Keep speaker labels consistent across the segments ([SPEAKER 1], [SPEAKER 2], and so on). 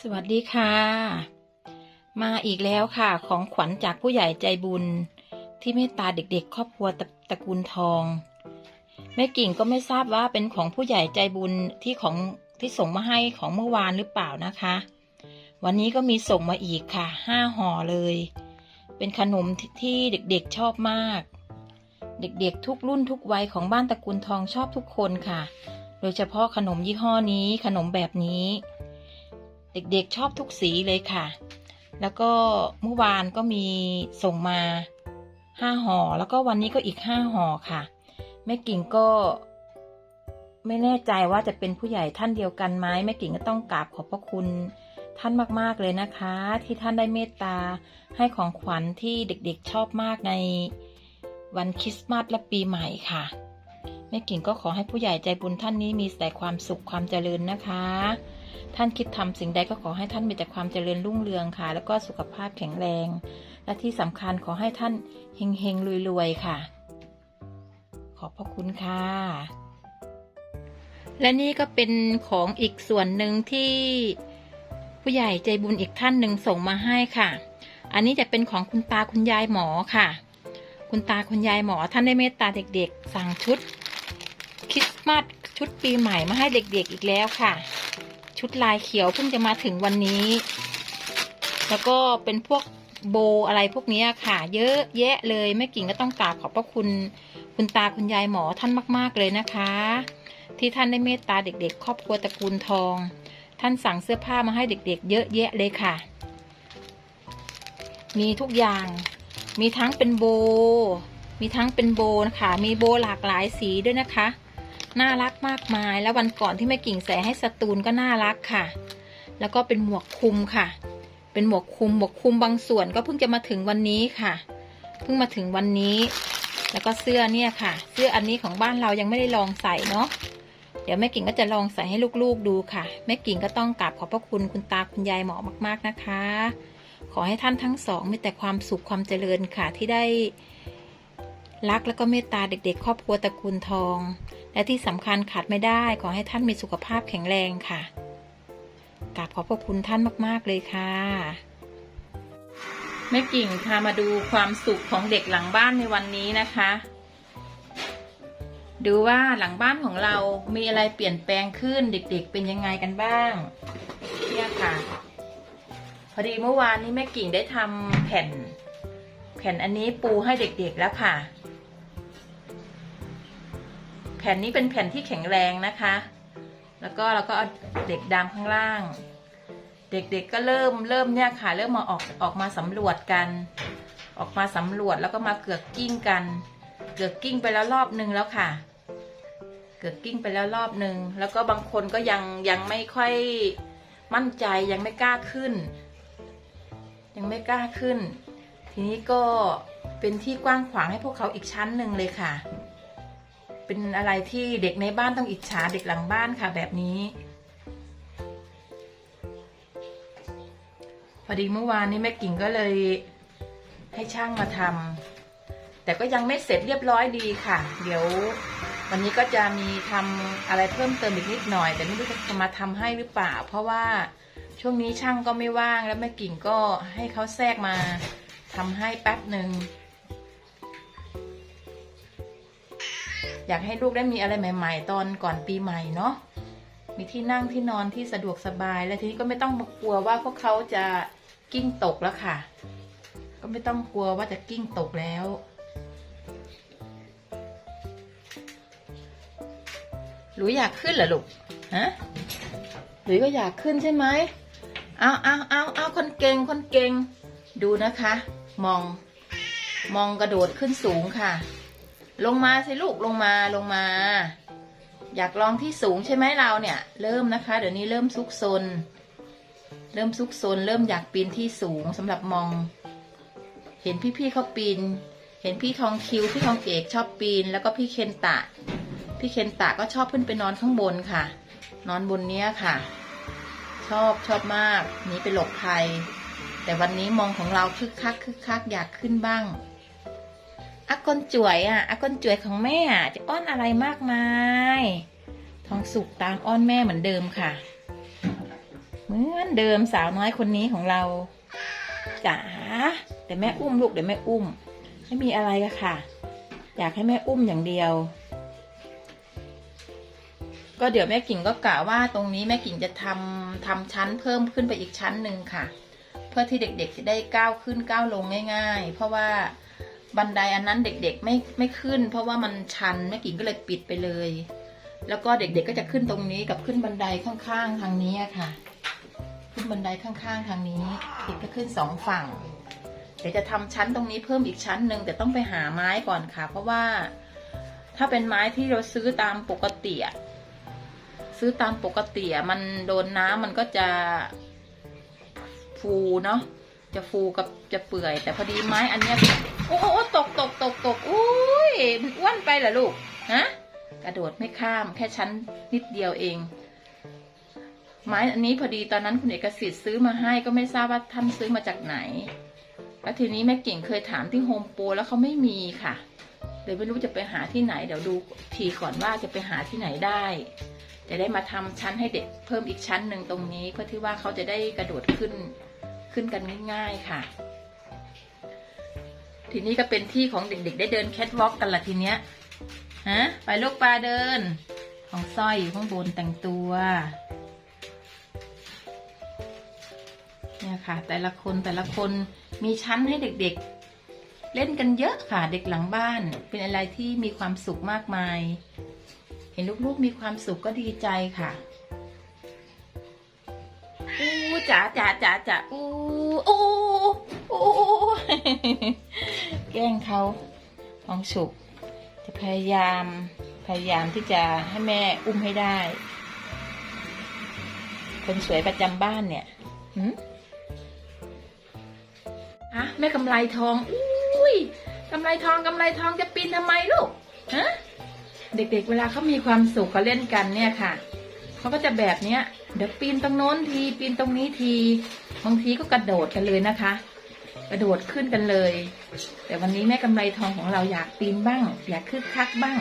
[SPEAKER 1] สวัสดีค่ะ มาอีกแล้วค่ะ ของขวัญจากผู้ใหญ่ใจบุญ ที่เมตตาเด็กๆ ครอบครัวตระตระกูลทอง แม่กิ่งก็ไม่ทราบว่าเป็นของผู้ใหญ่ใจบุญที่ของที่ส่งมาให้ของเมื่อวานหรือเปล่านะคะ วันนี้ก็มีส่งมาอีกค่ะห้าห่อเลย เป็นขนมทที่เด็กๆชอบมาก เด็กๆทุกรุ่นทุกวัยของบ้านตระกูลทองชอบทุกคนค่ะ โดยเฉพาะขนมยี่ห้อนี้ขนมแบบนี้ เด็กๆชอบทุกสีเลยค่ะ แล้วก็เมื่อวานก็มีส่งมาห้าห่อ แล้วก็วันนี้ก็อีกห้าห่อค่ะ แม่กิ่งก็ ไม่แน่ใจว่าจะเป็นผู้ใหญ่ท่านเดียวกันไหมแม่กิ่งก็ต้องกราบขอบพระคุณท่านมากๆเลยนะคะ ที่ท่านได้เมตตาให้ของขวัญที่เด็กๆชอบมากในวันคริสต์มาสและปีใหม่ค่ะแม่กิ่งก็ขอให้ผู้ใหญ่ใจบุญท่านนี้มีแต่ความสุขความเจริญนะคะ ท่านคิดทำสิ่งใดก็ขอให้ท่านมีแต่ความเจริญรุ่งเรืองค่ะ แล้วก็สุขภาพแข็งแรง และที่สำคัญขอให้ท่านเฮงเฮงๆรวยๆค่ะ ขอบพระคุณค่ะ และนี่ก็เป็นของอีกส่วนหนึ่งที่ผู้ใหญ่ใจบุญอีกท่านหนึ่งส่งมาให้ค่ะ อันนี้จะเป็นของคุณตาคุณยายหมอค่ะ คุณตาคุณยายหมอท่านได้เมตตาเด็กๆ สั่งชุดคริสต์มาสชุดปีใหม่มาให้เด็กๆอีกแล้วค่ะ ชุดลายเขียวเพิ่งจะมาถึงวันนี้ แล้วก็เป็นพวกโบอะไรพวกนี้ค่ะ เยอะแยะเลยแม่กิ่งก็ต้องกราบขอบพระคุณคุณตาคุณยายหมอท่านมาก ๆ เลยนะคะ ที่ท่านได้เมตตาเด็ก ๆ ครอบครัวตระกูลทอง ท่านสั่งเสื้อผ้ามาให้เด็ก ๆ เยอะแยะเลยค่ะ มีทุกอย่างมีทั้งเป็นโบ มีทั้งเป็นโบนะคะ มีโบหลากหลายสีด้วยนะคะ น่ารักมากมาย แล้ววันก่อนที่แม่กิ่งใส่ให้สตูนก็น่ารักค่ะ แล้วก็เป็นหมวกคลุมค่ะ เป็นหมวกคลุมหมวกคลุมบางส่วนก็เพิ่งจะมาถึงวันนี้ค่ะ เพิ่งมาถึงวันนี้ แล้วก็เสื้อเนี่ยค่ะ เสื้ออันนี้ของบ้านเรายังไม่ได้ลองใส่เนาะเดี๋ยวแม่กิ่งก็จะลองใส่ให้ลูกๆดูค่ะ แม่กิ่งก็ต้องกราบขอบพระคุณคุณตาคุณยายหมอมากๆนะคะ ขอให้ท่านทั้งสองมีแต่ความสุขความเจริญค่ะที่ได้ รักแล้วก็เมตตาเด็กๆ ครอบครัวตระกูลทอง และที่สำคัญขาดไม่ได้ขอให้ท่านมีสุขภาพแข็งแรงค่ะกราบขอบพระคุณท่านมากๆเลยค่ะ แม่กิ่งพามาดูความสุขของเด็กหลังบ้านในวันนี้นะคะ ดูว่าหลังบ้านของเรามีอะไรเปลี่ยนแปลงขึ้นเด็กๆ เป็นยังไงกันบ้างเนี่ยค่ะพอดีเมื่อวานนี้แม่กิ่งได้ทำแผ่น แผ่นอันนี้ปูให้เด็กๆแล้วค่ะ แผ่นนี้เป็นแผ่นที่แข็งแรงนะคะ แล้วก็เราก็เอาเด็กดำข้างล่าง เด็กๆก็เริ่มเริ่มเนี่ยค่ะ เริ่มมาออกออกมาสำรวจกัน ออกมาสำรวจแล้วก็มาเกือกกิ้งกัน เกือกกิ้งไปแล้วรอบนึงแล้วค่ะ เกือกกิ้งไปแล้วรอบนึง แล้วก็บางคนก็ยังยังไม่ค่อยมั่นใจยังไม่กล้าขึ้น ยังไม่กล้าขึ้น ทีนี้ก็เป็นที่กว้างขวางให้พวกเขาอีกชั้นหนึ่งเลยค่ะ เป็นอะไรที่เด็กในบ้านต้องอิจฉาเด็กหลังบ้านค่ะแบบนี้ พอดีเมื่อวานนี้แม่กิ่งก็เลยให้ช่างมาทำแต่ก็ยังไม่เสร็จเรียบร้อยดีค่ะ เดี๋ยววันนี้ก็จะมีทำอะไรเพิ่มเติมอีกนิดหน่อย แต่ไม่รู้จะมาทำให้หรือเปล่า เพราะว่าช่วงนี้ช่างก็ไม่ว่างแล้วแม่กิ่งก็ให้เขาแทรกมาทำให้แป๊บหนึ่ง อยากให้ลูกได้มีอะไรใหม่ ๆ ตอนก่อนปีใหม่เนาะมีที่นั่งที่นอนที่สะดวกสบาย และทีนี้ก็ไม่ต้องกลัวว่าพวกเขาจะกิ้งตกแล้วค่ะ ก็ไม่ต้องกลัวว่าจะกิ้งตกแล้วหลุยอยากขึ้นเหรอลูกฮะหลุยก็อยากขึ้นใช่ไหมเอาเอาเอาเอาคนเก่งคนเก่งดูนะคะ มอง มองกระโดดขึ้นสูงค่ะ ลงมาสิลูกลงมาลงมา อยากลองที่สูงใช่ไหมเราเนี่ย เริ่มนะคะ เดี๋ยวนี้เริ่มซุกซน เริ่มซุกซน เริ่มอยากปีนที่สูงสำหรับมอง เห็นพี่ๆเขาปีน เห็นพี่ทองคิวพี่ทองเอกชอบปีน แล้วก็พี่เคนตะ พี่เคนตะก็ชอบขึ้นไปนอนข้างบนค่ะ นอนบนเนี้ยค่ะ ชอบชอบมากหนีไปหลบภัยแต่วันนี้มองของเราคึกคักคึกคักอยากขึ้นบ้าง อากนจ่วยอะอากนจ่วยของแม่อะจะอ้อนอะไรมากมาย ทองสุกตามอ้อนแม่เหมือนเดิมค่ะ เหมือนเดิมสาวน้อยคนนี้ของเราจ๋าแต่แม่อุ้มลูกเดี๋ยวแม่อุ้ม ไม่มีอะไรอะค่ะ อยากให้แม่อุ้มอย่างเดียว ก็เดี๋ยวแม่กิ่งก็กะว่าตรงนี้แม่กิ่งจะทำทำชั้นเพิ่มขึ้นไปอีกชั้นหนึ่งค่ะ เพื่อที่เด็กๆจะได้ก้าวขึ้นก้าวลงง่าย ๆ เพราะว่า บันไดอันนั้นเด็กๆไม่ไม่ขึ้น เพราะว่ามันชันแม่กิ่งก็เลยปิดไปเลย แล้วก็เด็กๆก็จะขึ้นตรงนี้กับขึ้นบันไดข้างๆทางนี้ค่ะ ขึ้นบันไดข้างๆทางนี้อีกก็ขึ้นสองฝั่งเดี๋ยวจะทำชั้นตรงนี้เพิ่มอีกชั้นหนึ่งแต่ต้องไปหาไม้ก่อนค่ะ เพราะว่าถ้าเป็นไม้ที่เราซื้อตามปกติซื้อตามปกติมันโดนน้ำมันก็จะฟูเนาะ จะฟูกับจะเปื่อย แต่พอดีไม้อันเนี้ยโอ้โหตกตกตกตกอุ้ยมันอ้วนไปเหรอลูกฮะกระโดดไม่ข้ามแค่ชั้นนิดเดียวเอง ไม้อันนี้พอดีตอนนั้นคุณเอกสิทธิ์ซื้อมาให้ก็ไม่ทราบว่าท่านซื้อมาจากไหนแล้วทีนี้แม่เก่งเคยถามที่โฮมโปรแล้วเขาไม่มีค่ะเลยไม่รู้จะไปหาที่ไหนเดี๋ยวดูทีก่อนว่าจะไปหาที่ไหนได้ จะได้มาทำชั้นให้เด็กเพิ่มอีกชั้นหนึ่งตรงนี้เพื่อที่ว่าเขาจะได้กระโดดขึ้น ขึ้นกันง่าย ๆค่ะ ทีนี้ก็เป็นที่ของเด็กๆ ได้เดินแคทวอล์กกันละทีเนี้ยฮะไปลูกปลาเดิน ของสร้อยอยู่ข้างบนแต่งตัวเนี่ยค่ะ แต่ละคนแต่ละคนมีชั้นให้เด็กๆ เล่นกันเยอะค่ะเด็กหลังบ้าน เป็นอะไรที่มีความสุขมากมาย เห็นลูกๆมีความสุขก็ดีใจค่ะ จ๋าจ๋าจ๋าจ๋าอู้อู้อู้แกล้งเขาทองสุก จะพยายาม พยายามที่จะให้แม่อุ้มให้ได้ คนสวยประจำบ้านเนี่ยหืมอะแม่กำไรทองอุ้ยกำไรทองกำไรทองจะปีนทำไมลูกฮะเด็กๆเวลาเขามีความสุขเขาเล่นกันเนี่ยค่ะเขาก็จะแบบเนี้ย เดี๋ยวปีนตรงโน้นทีปีนตรงนี้ทีบางทีก็กระโดดกันเลยนะคะ กระโดดขึ้นกันเลย แต่วันนี้แม่กำไรทองของเราอยากปีนบ้าง อยากคึกคักบ้าง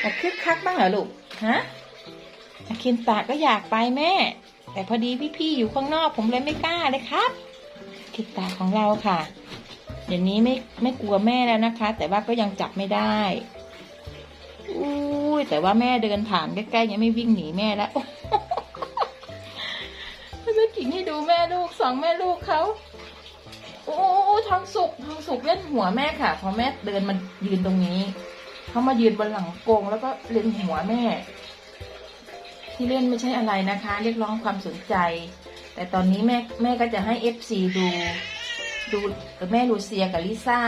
[SPEAKER 1] อยากคึกคักบ้างเหรอลูกฮะอาคินตาก็อยากไปแม่ แต่พอดีพี่ๆอยู่ข้างนอกผมเลยไม่กล้าเลยครับคิดตาของเราค่ะเดี๋ยวนี้ไม่ไม่กลัวแม่แล้วนะคะ แต่ว่าก็ยังจับไม่ได้อุ้ยแต่ว่าแม่เดินผ่านใกล้ๆยังไม่วิ่งหนีแม่แล้ว แม่กิ่งให้ดูแม่ลูกสองแม่ลูกเขาโอ้ทองสุกทองสุกเล่นหัวแม่ค่ะ พอแม่เดินมายืนตรงนี้เขามายืนบนหลังกรงแล้วก็เล่นหัวแม่ ที่เล่นไม่ใช่อะไรนะคะ เรียกร้องความสนใจ แต่ตอนนี้แม่แม่ก็จะให้เอฟซีดูดูแม่ลูเซียกับลิซ่า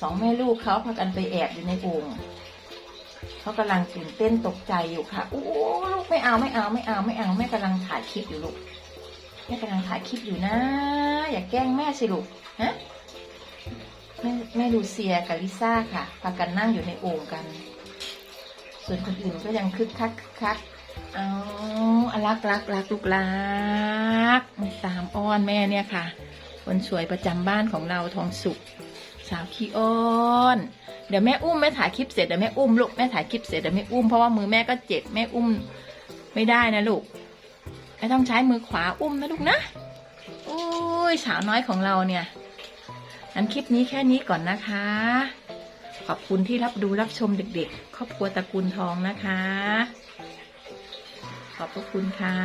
[SPEAKER 1] สองแม่ลูกเขาพากันไปแอบอยู่ในโอ่งเขากำลังตื่นเต้นตกใจอยู่ค่ะโอ้ลูกไม่เอาไม่เอาไม่เอาไม่เอาแม่กำลังถ่ายคลิปอยู่ลูก แม่กำลังถ่ายคลิปอยู่นะ อย่าแกล้งแม่สิลูกฮะแม่แม่ลูเซียกับลิซ่าค่ะพากันนั่งอยู่ในโอ่งกัน ส่วนคนอื่นก็ยังคึกคักคึกคักเอาอรักรักรักลูกรักตามอ้อนแม่เนี่ยค่ะ คนสวยประจำบ้านของเราทองสุกสาวขี้อ้อนเดี๋ยวแม่อุ้มแม่ถ่ายคลิปเสร็จเดี๋ยวแม่อุ้มลูกแม่ถ่ายคลิปเสร็จเดี๋ยวแม่อุ้มเพราะว่ามือแม่ก็เจ็บแม่อุ้มไม่ได้นะลูก ไม่ต้องใช้มือขวาอุ้มนะลูกนะอุ้ยสาวน้อยของเราเนี่ยงั้นคลิปนี้แค่นี้ก่อนนะคะ ขอบคุณที่รับดูรับชมเด็กๆ ครอบครัวตระกูลทองนะคะ ขอบพระคุณค่ะ